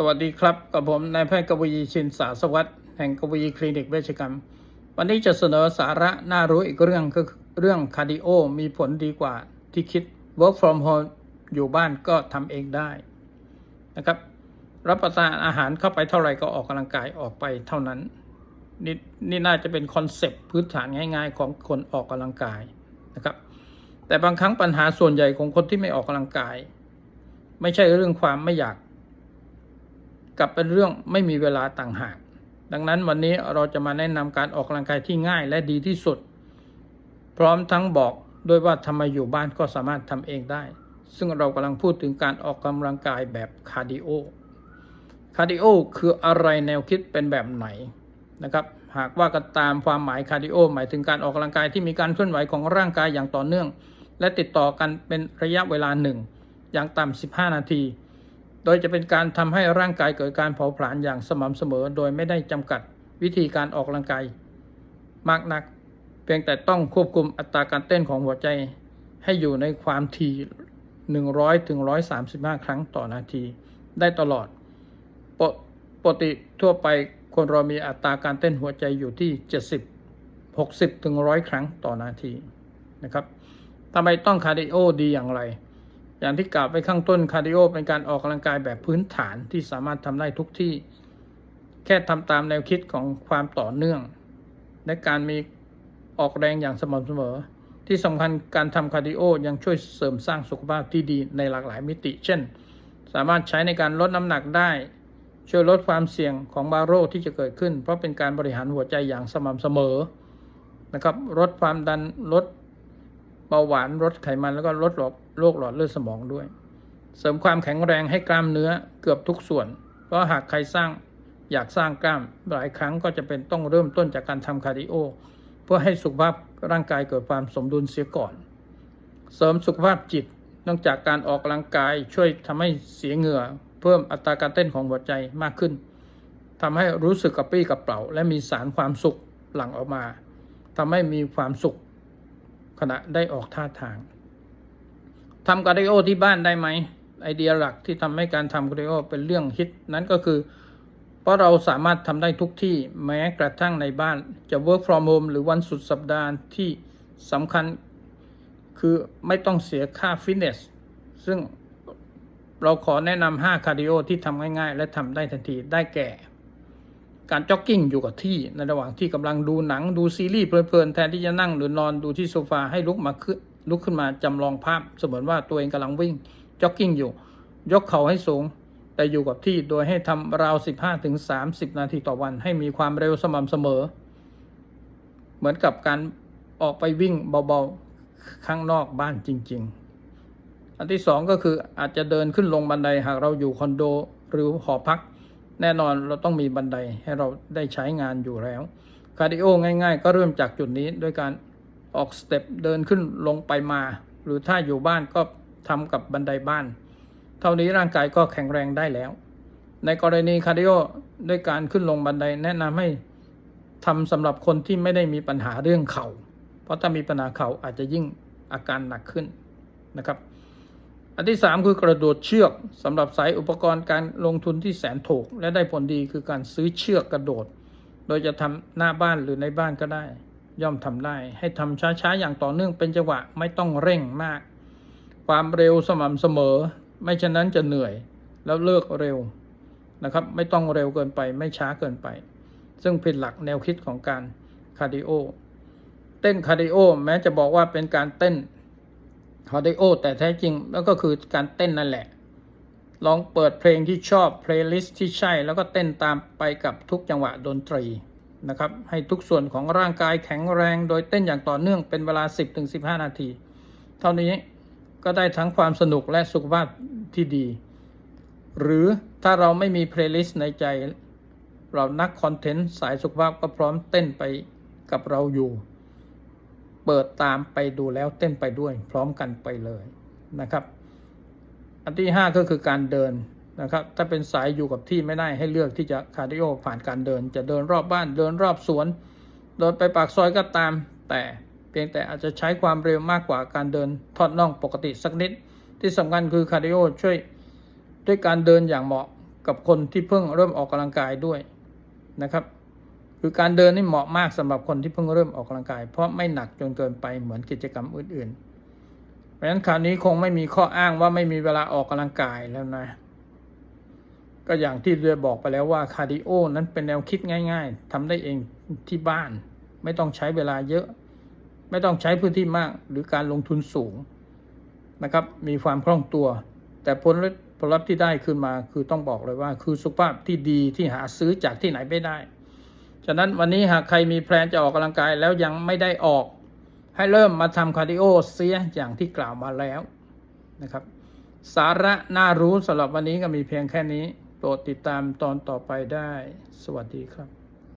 สวัสดีครับ กับผมนายแพทย์กวีชินสาสวัสดิ์แห่งกวีคลินิกเวชกรรม วันนี้จะเสนอสาระน่ารู้อีกเรื่องคือเรื่องคาร์ดิโอมีผลดีกว่าที่คิด work from home อยู่บ้านก็ทำเองได้นะครับ รับประทานอาหารเข้าไปเท่าไหร่ก็ออกกำลังกายออกไปเท่านั้นนี่นี่น่าจะเป็นคอนเซปต์พื้นฐานง่าย ๆ ของคนออกกำลังกายนะครับ แต่บางครั้งปัญหาส่วนใหญ่ของคนที่ไม่ออกกำลังกาย ไม่ใช่เรื่องความไม่อยาก กลับเป็นเรื่องไม่มีเวลาต่างหาก ดังนั้นวันนี้เราจะมาแนะนำการออกกำลังกายที่ง่ายและดีที่สุด พร้อมทั้งบอกด้วยว่าทำไมอยู่บ้านก็สามารถทำเองได้ ซึ่งเรากำลังพูดถึงการออกกำลังกายแบบคาร์ดิโอ คาร์ดิโอคืออะไรแนวคิดเป็นแบบไหนนะครับ หากว่ากันตามความหมายคาร์ดิโอหมายถึงการออกกำลังกายที่มีการเคลื่อนไหวของร่างกายอย่างต่อเนื่อง และติดต่อกันเป็นระยะเวลาหนึ่งอย่างต่ำ15 นาที ดยจะเป็นการทำให้ร่างกายเกิดการเผาผลาญอย่างสม่ำเสมอ โดยไม่ได้จำกัดวิธีการออกกำลังกายมากนัก เพียงแต่ต้องควบคุมอัตราการเต้นของหัวใจให้อยู่ในความถี่100ถึง135 ครั้งต่อนาที ได้ตลอดปกปกติทั่วไปคนเรามีอัตราการเต้นหัวใจอยู่ที่ 70 60ถึง100 ครั้งต่อนาทีนะครับทำไมต้องคาร์ดิโอดีอย่างไร อย่างที่กล่าวไปข้างต้นคาร์ดิโอเป็นการออกกำลังกายแบบพื้นฐานที่สามารถทำได้ทุกที่ แค่ทำตามแนวคิดของความต่อเนื่อง และการมีออกแรงอย่างสม่ำเสมอ ที่สำคัญการทำคาร์ดิโอยังช่วยเสริมสร้างสุขภาพที่ดีในหลากหลายมิติ เช่น สามารถใช้ในการลดน้ำหนักได้ ช่วยลดความเสี่ยงของบาโรคที่จะเกิดขึ้น เพราะเป็นการบริหารหัวใจอย่างสม่ำเสมอนะครับลดความดันลด เบาหวานลดไขมันแล้วก็ลดโรคหลอดเลือดสมองด้วย เสริมความแข็งแรงให้กล้ามเนื้อเกือบทุกส่วน เพราะหากใครสร้างอยากสร้างกล้ามหลายครั้งก็จะเป็นต้องเริ่มต้นจากการทำคาร์ดิโอเพื่อให้สุขภาพร่างกายเกิดความสมดุลเสียก่อน เสริมสุขภาพจิตนองจากการออกกำลังกายช่วยทำให้เสียเหงื่อ เพิ่มอัตราการเต้นของหัวใจมากขึ้นทำให้รู้สึกกระปรี้กระเป๋า และมีสารความสุขหลั่งออกมาทำให้มีความสุข ขณะได้ออกท่าทางทำคาร์ดิโอที่บ้านได้ไหมไอเดียหลักที่ทำให้การทำคาร์ดิโอเป็นเรื่องฮิตนั้นก็คือ เพราะเราสามารถทำได้ทุกที่แม้กระทั่งในบ้านจะ work from home หรือวันสุดสัปดาห์ที่สำคัญคือไม่ต้องเสียค่าฟิตเนส ซึ่งเราขอแนะนำ5คาร์ดิโอที่ทำง่ายๆ และทำได้ทันทีได้แก่ การจ็อกกิ้งอยู่กับที่ในระหว่างที่กำลังดูหนังดูซีรีส์เพลินๆแทนที่จะนั่งหรือนอนดูที่โซฟาให้ลุกมาขึ้นลุกขึ้นมาจำลองภาพ เสมือนว่าตัวเองกำลังวิ่งจ็อกกิ้งอยู่ ยกเข่าให้สูง แต่อยู่กับที่โดยให้ทำราว 15-30 นาทีต่อวัน ให้มีความเร็วสม่ำเสมอ เหมือนกับการออกไปวิ่งเบาๆข้างนอกบ้านจริง ๆ อันที่สองก็คืออาจจะเดินขึ้นลงบันไดหากเราอยู่คอนโดหรือหอพัก แน่นอนเราต้องมีบันไดให้เราได้ใช้งานอยู่แล้วคาร์ดิโอง่าย ๆ ก็เริ่มจากจุดนี้ด้วยการออกสเต็ปเดินขึ้นลงไปมา หรือถ้าอยู่บ้านก็ทำกับบันไดบ้าน เท่านี้ร่างกายก็แข็งแรงได้แล้ว ในกรณีคาร์ดิโอด้วยการขึ้นลงบันไดแนะนำให้ทำสำหรับคนที่ไม่ได้มีปัญหาเรื่องเขา่า เพราะถ้ามีปัญหาเข่าอาจจะยิ่งอาการหนักขึ้นนะครับ อันที่ 3 คือกระโดดเชือกสำหรับสายอุปกรณ์การลงทุนที่แสนถูก และได้ผลดีคือการซื้อเชือกกระโดด โดยจะทำหน้าบ้านหรือในบ้านก็ได้ ย่อมทำได้ ให้ทำช้าๆอย่างต่อเนื่องเป็นจังหวะไม่ต้องเร่งมาก ความเร็วสม่ำเสมอ ไม่ฉะนั้นจะเหนื่อยแล้วเลิกเร็วนะครับ ไม่ต้องเร็วเกินไปไม่ช้าเกินไป ซึ่งเป็นหลักแนวคิดของการคาร์ดิโอเต้นคาร์ดิโอแม้จะบอกว่าเป็นการเต้น คาร์ดิโอแต่แท้จริงแล้วก็คือการเต้นนั่นแหละ ลองเปิดเพลงที่ชอบเพลย์ลิสต์ที่ใช่แล้วก็เต้นตามไปกับทุกจังหวะดนตรีนะครับ ให้ทุกส่วนของร่างกายแข็งแรงโดยเต้นอย่างต่อเนื่องเป็นเวลา 10-15 นาที เท่านี้ก็ได้ทั้งความสนุกและสุขภาพที่ดี หรือถ้าเราไม่มีเพลย์ลิสต์ในใจ เรานักคอนเทนต์สายสุขภาพก็พร้อมเต้นไปกับเราอยู่ เปิดตามไปดูแล้วเต้นไปด้วย พร้อมกันไปเลยนะครับ อันที่ 5 ก็คือการเดินนะครับ ถ้าเป็นสายอยู่กับที่ไม่ได้ให้เลือกที่จะคาร์ดิโอผ่านการเดิน จะเดินรอบบ้านเดินรอบสวน เดินไปปากซอยก็ตาม แต่เพียงแต่อาจจะใช้ความเร็วมากกว่าการเดินทอดน่องปกติสักนิด ที่สำคัญคือคาร์ดิโอช่วยด้วยการเดินอย่างเหมาะกับคนที่เพิ่งเริ่มออกกำลังกายด้วยนะครับ คือการเดินนี่เหมาะมากสำหรับคนที่เพิ่งเริ่มออกกำลังกาย เพราะไม่หนักจนเกินไปเหมือนกิจกรรมอื่นๆ เพราะฉะนั้นคราวนี้คงไม่มีข้ออ้างว่าไม่มีเวลาออกกำลังกายแล้วนะ ก็อย่างที่เรือบอกไปแล้วว่าคาร์ดิโอนั้นเป็นแนวคิดง่าย ๆทำได้เองที่บ้าน ไม่ต้องใช้เวลาเยอะ ไม่ต้องใช้พื้นที่มากหรือการลงทุนสูงนะครับ มีความคล่องตัว แต่ผลผลลัพธ์ที่ได้ขึ้นมาคือต้องบอกเลยว่า คือสุขภาพที่ดีที่หาซื้อจากที่ไหนไม่ได้ ฉะนั้นวันนี้หากใครมีแพลนจะออกกำลังกายแล้วยังไม่ได้ออก ให้เริ่มมาทำคาร์ดิโอเสียอย่างที่กล่าวมาแล้วนะครับ สาระน่ารู้สำหรับวันนี้ก็มีเพียงแค่นี้ โปรดติดตามตอนต่อไปได้ สวัสดีครับ